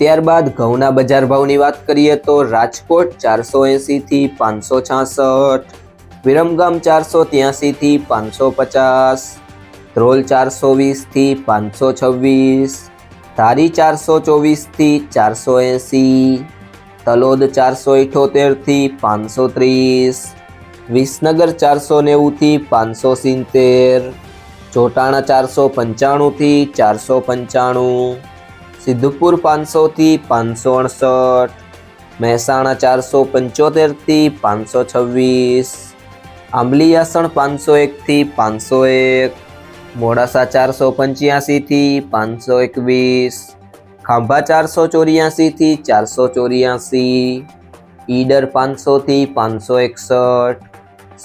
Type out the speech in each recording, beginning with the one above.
ત્યારબાદ ઘઉંના બજાર ભાવની વાત કરીએ તો રાજકોટ ચારસો એંસીથી પાંચસો છાસઠ, વિરમગામ ચારસો ત્યાંસીથી પાંચસો પચાસ, ધ્રોલ ચારસો વીસથી પાંચસો છવ્વીસ, ધારી ચારસો ચોવીસથી ચારસો એંસી તલોદ ચારસો ઇઠોતેરથી પાંચસો ત્રીસ, વિસનગર ચારસો નેવુંથી પાંચસો સિત્તેર, ચોટાણા ચારસો પંચાણુંથી ચારસો પંચાણું સિદ્ધપુર પાંચસોથી પાંચસો અડસઠ, મહેસાણા ચારસો પંચોતેરથી પાંચસો છવ્વીસ આંબલીયાસણ પાંચસો એકથી પાંચસો એક, મોડાસા ચારસો પંચ્યાસીથી પાંચસો એકવીસ, ખાંભા ચારસો ચોર્યાસીથી ચારસો ચોર્યાસી, ઈડર પાંચસોથી પાંચસો એકસઠ,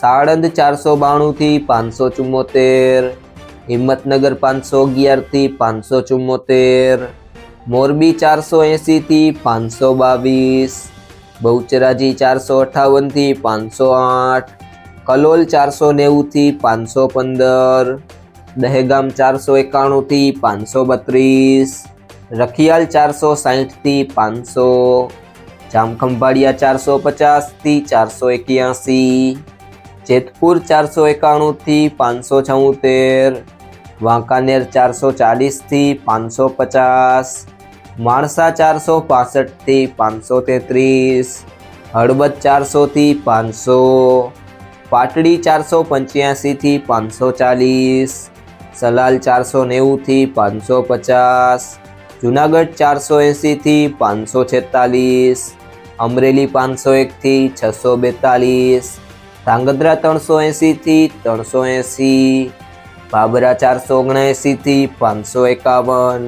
સાળંદ ચારસો બાણુંથી પાંચસો ચુમ્મોતેર, હિંમતનગર પાંચસો અગિયારથી પાંચસો ચુમ્મોતેર મોરબી ચારસો એંસીથી પાંચસો બાવીસ, બહુચરાજી ચારસો અઠાવનથી પાંચસો આઠ, કલોલ ચારસો નેવુંથી પાંચસો પંદર, દહેગામ ચારસો એકાણુંથી પાંચસો બત્રીસ, રખિયાલ ચારસો સાહીઠથી પાંચસો, જામખંભાળિયા ચારસો પચાસથી ચારસો એક્યાસી, જેતપુર ચારસો એકાણુંથી પાંચસો છોતેર વાંકાનેર ચારસો ચાલીસથી પાંચસો પચાસ, માણસા ચારસો પાસઠથી પાંચસો તેત્રીસ, હળવદ ચારસોથી પાંચસો, પાટડી ચારસો પંચ્યાસીથી પાંચસો ચાલીસ સલાલ ચારસો નેવુંથી પાંચસો પચાસ, જુનાગઢ ચારસો એંસીથી પાંચસો છેતાલીસ, અમરેલી પાંચસો એકથી છસો બેતાલીસ, ધાંગધ્રા ત્રણસો એંસીથી ત્રણસો એંસી બાબરા ચારસો ઓગણએંસીથી પાંચસો એકાવન,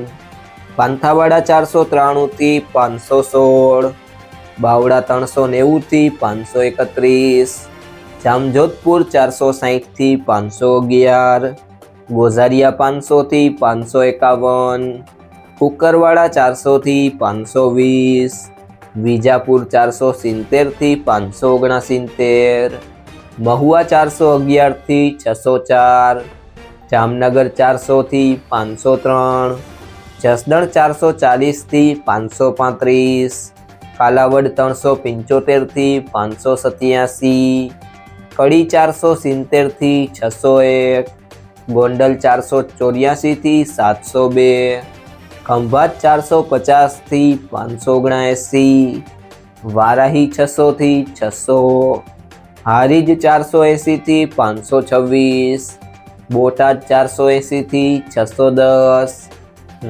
પાંથાવાડા ચારસો ત્રાણુંથી પાંચસો સોળ, બાવડા ત્રણસો નેવુંથી પાંચસો એકત્રીસ, જામજોધપુર ચારસો સાહીઠથી પાંચસો અગિયાર, ગોઝારિયા પાંચસોથી પાંચસો એકાવન, કુકરવાડા ચારસોથી પાંચસો વીસ, વિજાપુર ચારસો સિત્તેરથી પાંચસો ઓગણસિત્તેર, મહુવા ચારસો અગિયારથી છસો ચાર જામનગર ચારસોથી પાંચસો ત્રણ, જસદણ ચારસો ચાલીસથી પાંચસો પાંત્રીસ, કાલાવડ ત્રણસો પંચોતેરથી પાંચસો સત્યાસી, કડી ચારસો સિત્તેરથી છસો એક, ગોંડલ ચારસો ચોર્યાસીથી સાતસો બે, ખંભાત ચારસો પચાસથી પાંચસો ઓગણએંસી, વારાહી છસોથી છસો, હારીજ ચારસો એંસીથી પાંચસો છવ્વીસ બોટાદ ચારસો એંસીથી છસો દસ,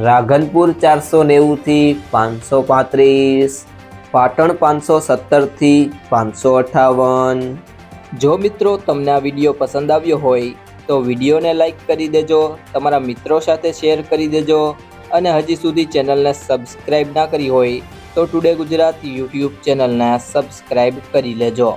રાધનપુર ચારસો નેવુંથી પાંચસો પાંત્રીસ, પાટણ પાંચસો સત્તરથી પાંચસો અઠાવન. જો મિત્રો તમને આ વીડિયો પસંદ આવ્યો હોય, તો વિડીયોને લાઈક કરી દેજો, તમારા મિત્રો સાથે શેર કરી દેજો અને હજી સુધી ચેનલને સબસ્ક્રાઈબ ના કરી હોય, તો ટુડે ગુજરાત યુટ્યુબ ચેનલને સબસ્ક્રાઈબ કરી લેજો.